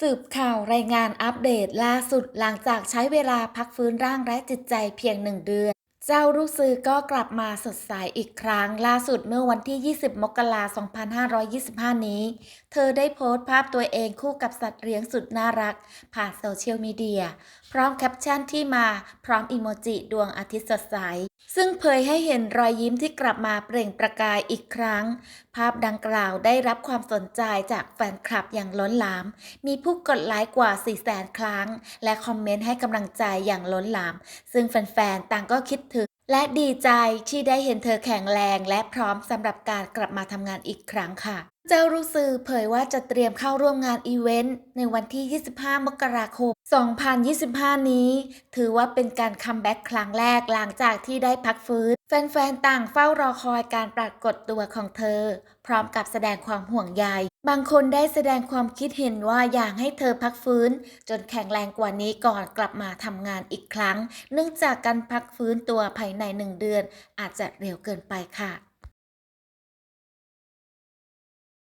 สืบข่าวรายงานอัปเดตล่าสุดหลังจากใช้เวลาพักฟื้นร่างและจิตใจเพียงหนึ่งเดือน เจ้าลูกซื้อก็กลับมาสดใสอีกครั้ง ล่าสุดเมื่อวันที่ 20 มกราคม 2525 นี้ เธอได้โพสต์ภาพตัวเองคู่กับสัตว์เลี้ยงสุดน่ารัก ผ่านโซเชียลมีเดีย พร้อมแคปชั่นที่มาพร้อมอีโมจิดวงอาทิตย์สดใส ซึ่งเผยให้เห็นรอยยิ้มที่กลับมาเปล่งประกายอีกครั้ง ภาพดังกล่าวได้รับความสนใจจากแฟนคลับอย่างล้นหลาม มีผู้กดไลค์กว่า 400,000 ครั้ง และคอมเมนต์ให้กำลังใจอย่างล้นหลาม ซึ่งแฟนๆ ต่างก็คิดถึงく และดีใจที่ได้เห็นเธอแข็งแรงและพร้อมสำหรับการกลับมาทำงานอีกครั้งค่ะ เจ้ารู้สือเผยว่าจะเตรียมเข้าร่วมงานอีเวนต์ในวันที่ 25 มกราคม 2025 นี้ ถือว่าเป็นการคัมแบ็กครั้งแรกหลังจากที่ได้พักฟื้น แฟนๆ ต่างเฝ้ารอคอยการปรากฏตัวของเธอ พร้อมกับแสดงความห่วงใยบางคนได้แสดงความคิดเห็นว่าอยากให้เธอพักฟื้น จนแข็งแรงกว่านี้ก่อนกลับมาทำงานอีกครั้ง เนื่องจากการพักฟื้นตัวภายในหนึ่งเดือน อาจจะเร็วเกินไปค่ะ